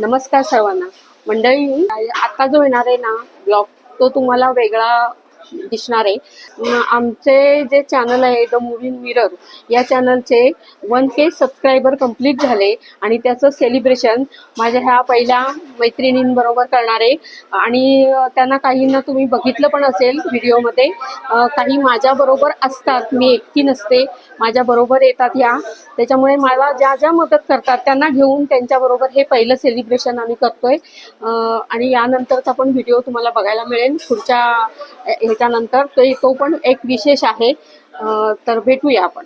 नमस्कार सर्वांना. मंडळी आता जो येणार आहे ना ब्लॉग तो तुम्हाला वेगळा दिसणार आहे. आमचे जे चॅनल आहे द मुव्हिंग मिरर या चॅनलचे वन के सबस्क्रायबर कंप्लीट झाले आणि त्याचं सेलिब्रेशन माझ्या ह्या पहिल्या मैत्रिणींबरोबर करणार आहे. आणि त्यांना काहींना तुम्ही बघितलं पण असेल व्हिडिओमध्ये काही माझ्याबरोबर असतात. मी एकटी नसते. माझ्याबरोबर येतात या त्याच्यामुळे मला ज्या ज्या मदत करतात त्यांना घेऊन त्यांच्याबरोबर हे पहिलं सेलिब्रेशन आम्ही करतोय. आणि यानंतरचा पण व्हिडिओ तुम्हाला बघायला मिळेल. पुढच्या त्याच्यानंतर ते तो पण एक विशेष आहे. तर भेटूया आपण.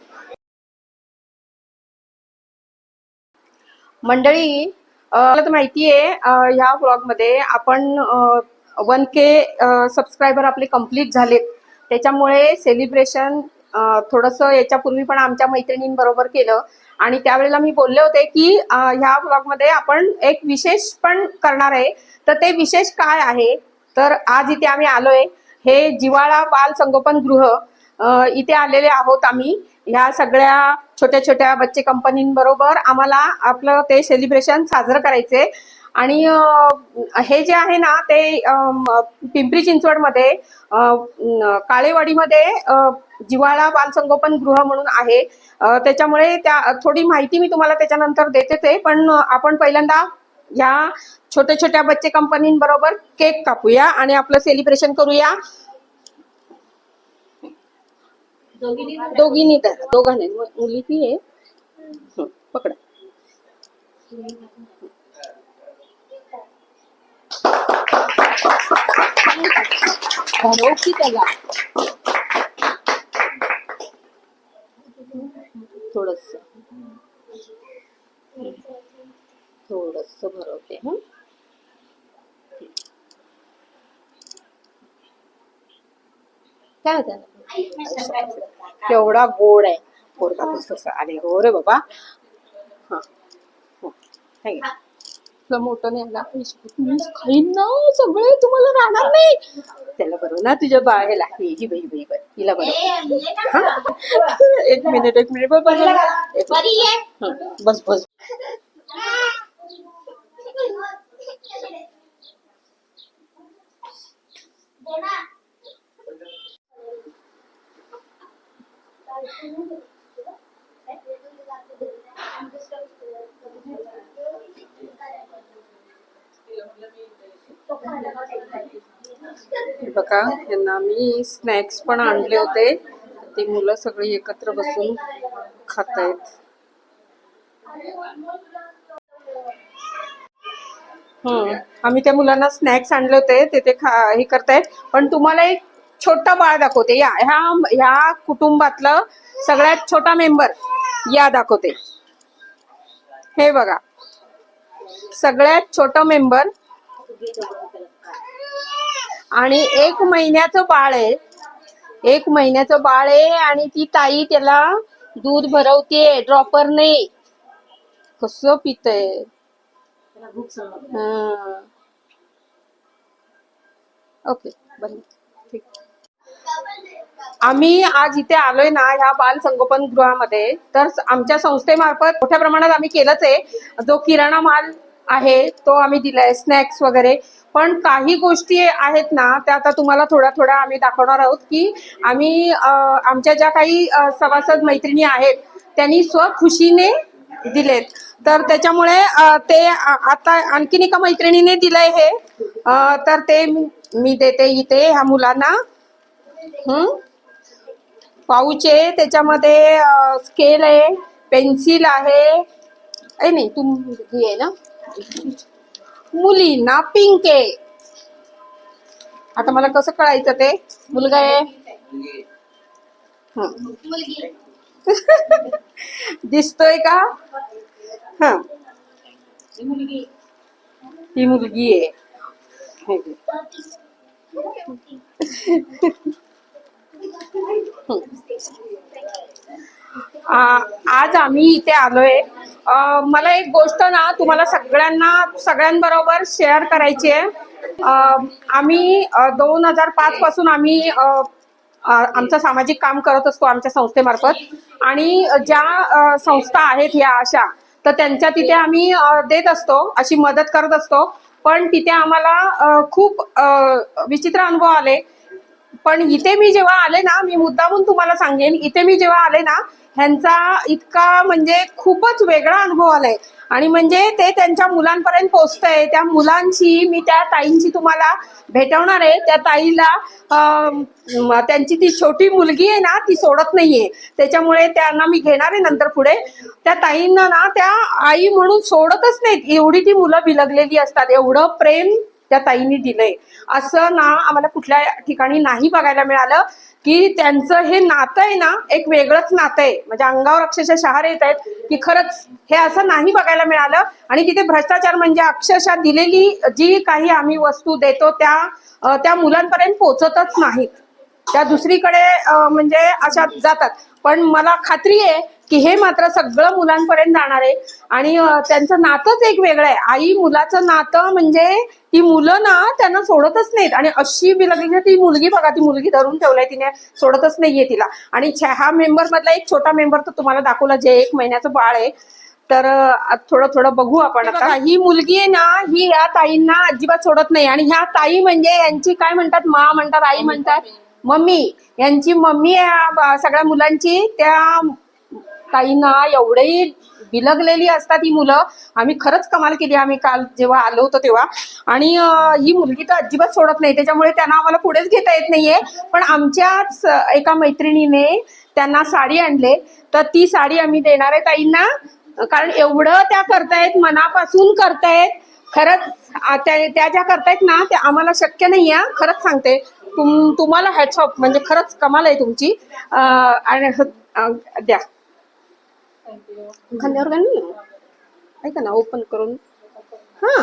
मंडळी मला तर माहिती आहे ह्या ब्लॉगमध्ये आपण वन के सबस्क्रायबर आपले कंप्लीट झालेत. त्याच्यामुळे सेलिब्रेशन थोडंसं याच्यापूर्वी पण आमच्या मैत्रिणींबरोबर केलं. आणि त्यावेळेला मी बोलले होते की ह्या ब्लॉगमध्ये आपण एक विशेष पण करणार आहे. तर ते विशेष काय आहे? तर आज इथे आम्ही आलोय. हे जिवाळा बाल संगोपन गृह इथे आलेले आहोत आम्ही. ह्या सगळ्या छोट्या छोट्या बच्चे कंपनींबरोबर आम्हाला आपलं ते सेलिब्रेशन साजरं करायचे. आणि हे जे आहे ना ते पिंपरी चिंचवडमध्ये काळेवाडीमध्ये जिवाळा बालसंगोपन गृह म्हणून आहे. त्याच्यामुळे त्या थोडी माहिती मी तुम्हाला त्याच्यानंतर देतेच आहे पण आपण पहिल्यांदा या छोट्या छोट्या बच्चे कंपनींबरोबर केक कापूया आणि आपलं सेलिब्रेशन करूया. दोघींनी तर दोघांनी. मुली ती आहे. पकडा. भरव की त्याला. थोडस थोडस भरवते. हं? काय होतं? केवढा गोड आहे पोरगा पुस्तक अरे हो रे बाबा. हा. हो. हे. तुला मोठं नाही आला मी खाईन ना. सगळे तुम्हाला राहणार नाही. त्याला बरोबर ना तुझ्या बाळेला. ही ही बाई बाई. बाई हिला बरोबर हा? एक मिनिट एक मिनिट. बस बस. बघा यांना मी स्नॅक्स पण आणले होते. ती मुलं सगळी एकत्र बसून खात आहेत आम्ही त्या मुलांना स्नॅक्स आणले होते ते ते खा हे करतायत. पण तुम्हाला एक छोटा बाळ दाखवते. या ह्या ह्या कुटुंबातलं सगळ्यात छोटा मेंबर या दाखवते. हे बघा. सगळ्यात छोट मेंबर आणि एक महिन्याचं बाळ आहे. एक महिन्याचं बाळ आहे आणि ती ताई त्याला दूध भरवते ड्रॉपरने कसं पितय? ओके बरं. ठीक. आम्ही आज इथे आलोय ना ह्या बाल संगोपन गृहामध्ये. तर आमच्या संस्थेमार्फत मोठ्या प्रमाणात आम्ही केलंच आहे. जो किराणा माल आहे तो आम्ही दिलाय स्नॅक्स वगैरे. पण काही गोष्टी आहेत ना त्या आता तुम्हाला थोड्या थोड्या आम्ही दाखवणार आहोत की आम्ही आमच्या ज्या काही सभासद मैत्रिणी आहेत त्यांनी स्वखुशीने दिलेत. तर त्याच्यामुळे ते आता आणखीन एका मैत्रिणीने दिलंय हे. तर ते मी देते इथे ह्या मुलांना. हम्म पाऊच आहे त्याच्यामध्ये स्केल आहे पेन्सिल आहे. नाही तू ही आहे ना? मुलींना पिंक आहे. आता मला कसं कळायचं ते? मुलगा आहे? दिसतोय का? हा. ही मुलगी आहे. आज आम्ही इथे आलोय. मला एक गोष्ट ना तुम्हाला सगळ्यांना सगळ्यांबरोबर शेअर करायची आहे. आम्ही दोन हजार पाच पासून आम्ही आमचं सामाजिक काम करत असतो आमच्या संस्थेमार्फत. आणि ज्या संस्था आहेत या अशा तर त्यांच्या तिथे आम्ही देत असतो अशी मदत करत असतो. पण तिथे आम्हाला खूप विचित्र अनुभव आले. पण इथे मी जेव्हा आले ना मी मुद्दामून तुम्हाला सांगेन इथे मी जेव्हा आले ना ह्यांचा इतका म्हणजे खूपच वेगळा अनुभव आलाय. आणि म्हणजे ते त्यांच्या मुलांपर्यंत पोहोचतंय. त्या मुलांची मी त्या ताईंची तुम्हाला भेटवणार आहे. त्या ताईला त्यांची ती छोटी मुलगी आहे ना ती सोडत नाहीये. त्याच्यामुळे त्यांना मी घेणार आहे नंतर पुढे. त्या ताईंना ना त्या आई म्हणून सोडतच नाहीत. एवढी ती मुलं बिलगलेली असतात. एवढं प्रेम त्या ताईंनी दिलंय. असं ना आम्हाला कुठल्या ठिकाणी नाही बघायला मिळालं की त्यांचं हे नातं आहे ना एक वेगळंच नातं आहे. म्हणजे अंगावर अक्षरशः शहारे येत आहेत की खरंच हे असं नाही बघायला मिळालं. आणि तिथे भ्रष्टाचार म्हणजे अक्षरशः दिलेली जी काही आम्ही वस्तू देतो त्या त्या मुलांपर्यंत पोहोचतच नाहीत. त्या दुसरीकडे म्हणजे अशा जातात. पण मला खात्री आहे की हे मात्र सगळं मुलांपर्यंत जाणार आहे. आणि त्यांचं नातंच एक वेगळं आहे. आई मुलाचं नातं म्हणजे ती मुलं ना त्यांना सोडतच नाहीत. आणि अशी बिलगली ती मुलगी बघा ती मुलगी धरून ठेवलाय तिने सोडतच नाहीये तिला. आणि हा मेंबर मधला एक छोटा मेंबर तर तुम्हाला दाखवला जे एक महिन्याचं बाळ आहे. तर थोडं थोडं बघू आपण आता. ही मुलगी आहे ना ही या ताईंना अजिबात सोडत नाही. आणि ह्या ताई म्हणजे यांची काय म्हणतात? मा म्हणतात आई म्हणतात मम्मी. यांची मम्मी सगळ्या मुलांची त्या ताईंना एवढी बिलगलेली असतात ही मुलं. आम्ही खरंच कमाल केली आम्ही काल जेव्हा आलो होतो तेव्हा. आणि ही मुलगी तर अजिबात सोडत नाही. त्याच्यामुळे त्यांना आम्हाला पुढेच घेता येत नाहीये. पण आमच्याच एका मैत्रिणीने त्यांना साडी आणले. तर ती साडी आम्ही देणार आहे ताईंना. कारण एवढं त्या करतायत मनापासून करतायत. खरंच त्या त्या ज्या करतायत ना त्या आम्हाला शक्य नाही आहे. खरंच सांगते. तुम तुम्हाला हॅट्स ऑफ म्हणजे खरंच कमाल आहे तुमची. आणि द्या. खांद्यावर घाल ना? ऐका ना ओपन करून. हा.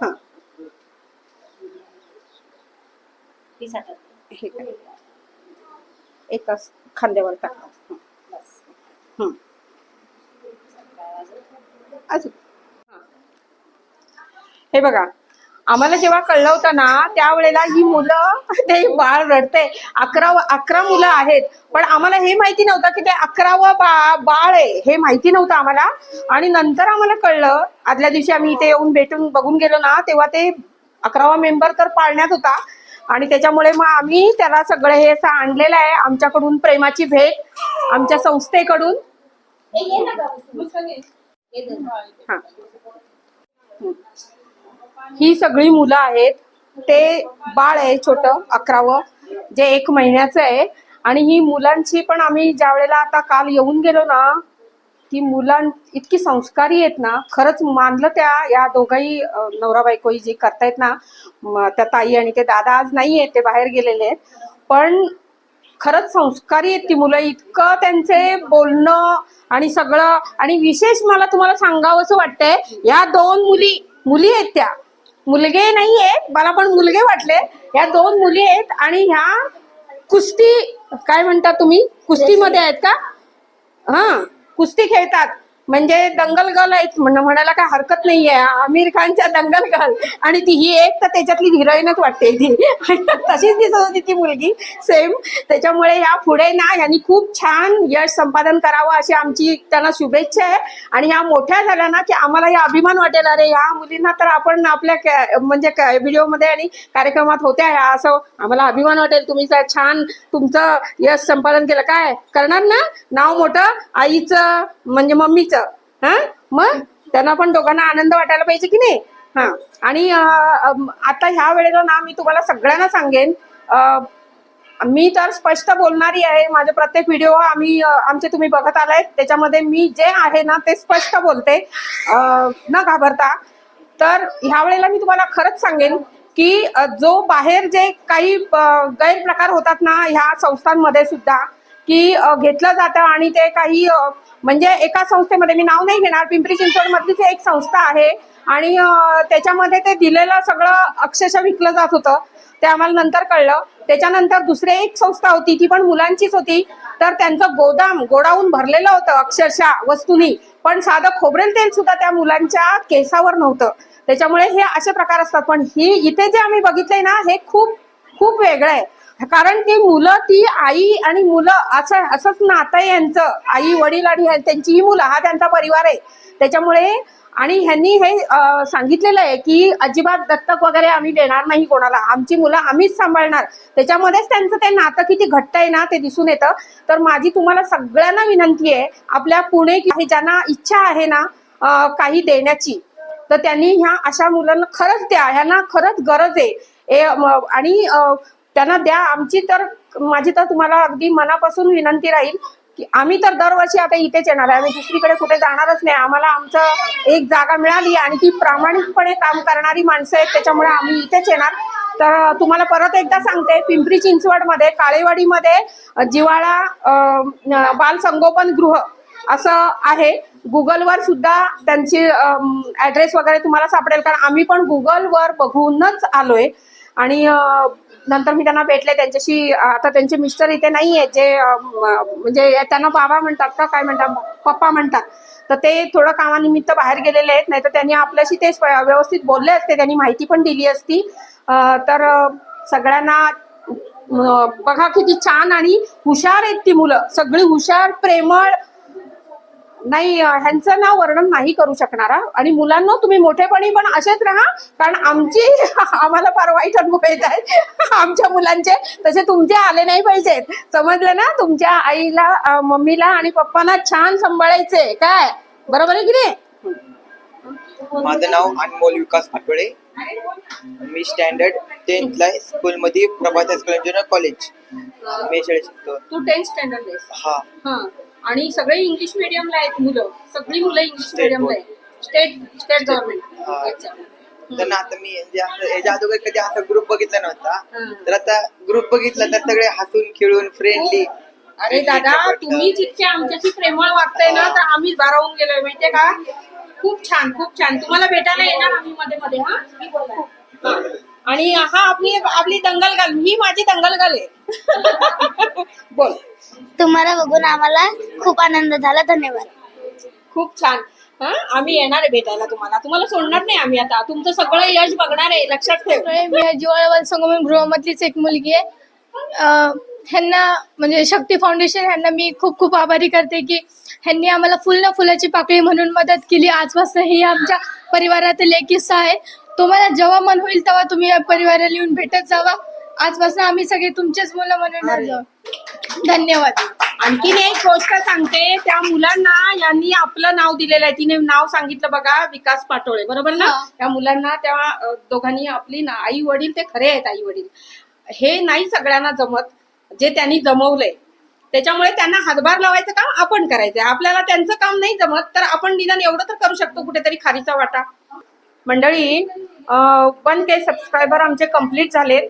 हा. हे काय? एकाच खांद्यावर टाका. हं. अजून. हा. हे बघा आम्हाला जेव्हा कळलं होतं ना त्यावेळेला ही मुलं ते बाळ रडते अकरा अकरा मुलं आहेत. पण आम्हाला हे माहिती नव्हतं की ते अकरावं बा बाळ आहे. हे माहिती नव्हतं आम्हाला. आणि नंतर आम्हाला कळलं आदल्या दिवशी आम्ही इथे येऊन भेटून बघून गेलो ना तेव्हा ते अकरावा मेंबर तर पाळण्यात होता. आणि त्याच्यामुळे मग आम्ही त्याला सगळं हे असं आणलेलं आहे. आमच्याकडून प्रेमाची भेट आमच्या संस्थेकडून. हा ही सगळी मुलं आहेत. ते बाळ आहे छोटं अकरावं जे एक महिन्याचं आहे. आणि ही मुलांची पण आम्ही ज्या वेळेला आता काल येऊन गेलो ना ती मुलां इतकी संस्कारी आहेत ना. खरंच मानलं त्या या दोघाही नवरा बायकोही जे जी करतायत ना त्या ताई आणि ते दादा आज नाही आहेत ते बाहेर गेलेले आहेत. पण खरंच संस्कारी आहेत ती मुलं. इतकं त्यांचे बोलणं आणि सगळं आणि विशेष मला तुम्हाला सांगावं असं वाटतंय या दोन मुली मुली आहेत त्या. मुलगे नाहीये मला पण मुलगे वाटले. या दोन मुली आहेत आणि ह्या कुस्ती काय म्हणता तुम्ही? कुस्तीमध्ये आहेत का? हा कुस्ती खेळतात. म्हणजे दंगल गर्ल आहेत म्हणायला काय हरकत नाहीये. आमिर खानच्या दंगल गर्ल. आणि ती ही एक तर त्याच्यातली हिरोईनच वाटते ती. तशीच दिसत होती ती मुलगी. सेम त्याच्यामुळे ह्या पुढे ना यांनी खूप छान यश संपादन करावं अशी आमची त्यांना शुभेच्छा आहे. आणि ह्या मोठ्या झाल्या ना की आम्हाला या अभिमान वाटेल. अरे ह्या मुलींना तर आपण आपल्या म्हणजे व्हिडिओमध्ये आणि कार्यक्रमात होत्या ह्या. असं आम्हाला अभिमान वाटेल. तुम्ही छान तुमचं यश संपादन केलं. काय? करणार ना? नाव मोठं? आईचं म्हणजे मम्मीचं. हा? मग? त्यांना पण दोघांना आनंद वाटायला पाहिजे की नाही? हा. आणि आता ह्या वेळेला ना मी तुम्हाला सगळ्यांना सांगेन मी तर स्पष्ट बोलणारी आहे. माझे प्रत्येक व्हिडिओ आम्ही आमचे तुम्ही बघत आलाय त्याच्यामध्ये मी जे आहे ना ते स्पष्ट बोलते. न घाबरता. तर ह्या वेळेला मी तुम्हाला खरंच सांगेन की जो बाहेर जे काही गैरप्रकार होतात ना ह्या संस्थांमध्ये सुद्धा की घेतलं जातं आणि ते काही म्हणजे एका संस्थेमध्ये मी नाव नाही घेणार पिंपरी चिंचवड मधलीच एक संस्था आहे. आणि त्याच्यामध्ये ते दिलेलं सगळं अक्षरशः विकलं जात होतं. ते आम्हाला नंतर कळलं. त्याच्यानंतर दुसरी एक संस्था होती ती पण मुलांचीच होती. तर त्यांचं गोदाम गोडाऊन भरलेलं होतं अक्षरशः वस्तूनी. पण साधं खोबरेल तेल सुद्धा त्या मुलांच्या केसावर नव्हतं. त्याच्यामुळे हे असे प्रकार असतात. पण ही इथे जे आम्ही बघितलंय ना हे खूप खूप वेगळं आहे. कारण ती मुलं ती आई आणि मुलं असं असंच नातं आहे यांचं. आई वडील आणि त्यांची ही मुलं हा त्यांचा परिवार आहे. त्याच्यामुळे आणि ह्यांनी हे सांगितलेलं आहे की अजिबात दत्तक वगैरे आम्ही देणार नाही कोणाला. आमची मुलं आम्हीच सांभाळणार. त्याच्यामध्येच त्यांचं ते नातं किती घट्ट आहे ना ते दिसून येतं. तर माझी तुम्हाला सगळ्यांना विनंती आहे आपल्या पुणे ज्यांना इच्छा आहे ना काही देण्याची तर त्यांनी ह्या अशा मुलांना खरंच द्या. ह्यांना खरंच गरज आहे. आणि त्यांना द्या. आमची तर माझी तर तुम्हाला अगदी मनापासून विनंती राहील की आम्ही तर दरवर्षी आता इथेच येणार आहे. आम्ही दुसरीकडे कुठे जाणारच नाही. आम्हाला आमचं एक जागा मिळाली आणि ती प्रामाणिकपणे काम करणारी माणसं आहेत. त्याच्यामुळे आम्ही इथेच येणार. तर तुम्हाला परत एकदा सांगते पिंपरी चिंचवडमध्ये काळेवाडीमध्ये जिवाळा बाल संगोपन गृह असं आहे. गुगलवर सुद्धा त्यांची ऍड्रेस वगैरे तुम्हाला सापडेल. कारण आम्ही पण गुगलवर बघूनच आलोय. आणि नंतर मी त्यांना भेटले त्यांच्याशी आता त्यांचे मिस्टर इथे नाही आहेत जे म्हणजे त्यांना बाबा म्हणतात का काय म्हणतात पप्पा म्हणतात. तर ते थोडं कामानिमित्त बाहेर गेलेले आहेत नाही तर त्यांनी आपल्याशी ते व्यवस्थित बोलले असते त्यांनी माहिती पण दिली असती. तर सगळ्यांना बघा किती छान आणि हुशार आहेत ती मुलं. सगळी हुशार प्रेमळ नाही ह्यांचं नाव वर्णन नाही करू शकणार. आणि मुलांना तुम्ही मोठेपणी पण असेच राहा कारण आमची आम्हाला फार वाईट अनुभव येत आहेत. आमच्या मुलांचे तसे तुमचे आले नाही पाहिजेत. समजलं ना? तुमच्या आईला मम्मीला आणि पप्पांना छान सांभाळायचे. काय? बरोबर आहे की नाही? माझं नाव अनमोल विकास आठवडे. मी स्टँडर्ड टेन्थला स्कूलमध्ये Prabhat high school engineer college. मी शाळेत शिकतो. तू टेन्थ स्टँडर्ड हा. आणि सगळे इंग्लिश मिडियमला आहेत मुलं. सगळी मुलं इंग्लिश State मिडियमला board. आहेत. स्टेट स्टेट हा. गव्हर्नमेंट तर ना आता मी असं- याच्या अगोदर कधी असा ग्रुप बघितला नव्हता. हं. तर आता ग्रुप बघितला तर सगळे हसून खेळून फ्रेंडली अरे दादा तुम्ही जितके आमच्याशी प्रेमळ वागताय ना तर आम्ही भारावून गेलोय. माहितीये का? खूप छान खूप छान. तुम्हाला भेटायला येणार आम्ही मध्ये मध्ये हा? हा. आणि हा आपली आपली दंगल गाल ही माझी दंगल गाल आहे. बोल. तुम्हाला बघून आम्हाला खूप आनंद झाला धन्यवाद. खूप छान. हा आम्ही येणार आहे भेटायला तुम्हाला. तुम्हाला सोडणार नाही आम्ही आता. तुमचं सगळं यश बघणार आहे लक्षात ठेव. मी जिवाळा संगम गृहामधलीच एक मुलगी आहे. अं, ह्यांना म्हणजे शक्ती फाउंडेशन ह्यांना मी खूप खूप आभारी करते की ह्यांनी आम्हाला फुल ना फुलाची पाकळी म्हणून मदत केली. आजपासून ही आमच्या परिवारातील एक किस्सा आहे. तुम्हाला जेव्हा मन होईल तेव्हा तुम्ही या परिवाराला येऊन भेटत जावा. आजपासून आम्ही सगळे तुमचेच मुलं म्हणून. धन्यवाद. आणखीन एक गोष्ट सांगते त्या मुलांना यांनी आपलं नाव दिलेलं आहे. तिने नाव सांगितलं बघा विकास पाटोळे. बरोबर ना? हा. त्या मुलांना त्या अ, दोघांनी आपली ना आई वडील ते खरे आहेत आई वडील हे नाही सगळ्यांना जमत जे त्यांनी जमवलंय. त्याच्यामुळे त्यांना हातभार लावायचं काम आपण करायचंय. आपल्याला त्यांचं काम नाही जमत तर आपण निदान एवढं तर करू शकतो कुठेतरी खारीचा वाटा. मंडळी वन के सबस्क्रायबर आमचे कंप्लीट झालेत.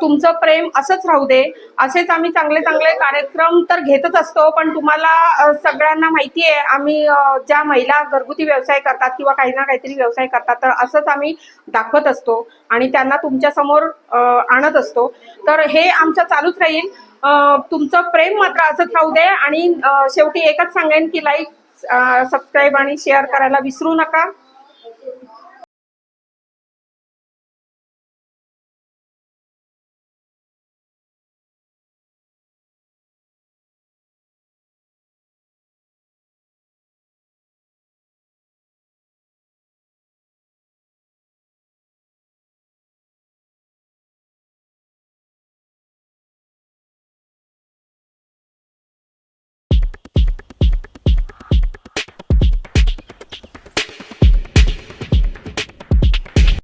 तुमचं प्रेम असंच राहू दे. असेच आम्ही चांगले चांगले कार्यक्रम तर घेतच असतो पण तुम्हाला सगळ्यांना माहिती आहे आम्ही ज्या महिला घरगुती व्यवसाय करतात किंवा काही ना काहीतरी व्यवसाय करतात तर असंच आम्ही दाखवत असतो आणि त्यांना तुमच्यासमोर आणत असतो. तर हे आमचं चालूच राहील. तुमचं प्रेम मात्र असंच राहू दे आणि शेवटी एकच सांगेन की लाईक सबस्क्राईब आणि शेअर करायला विसरू नका.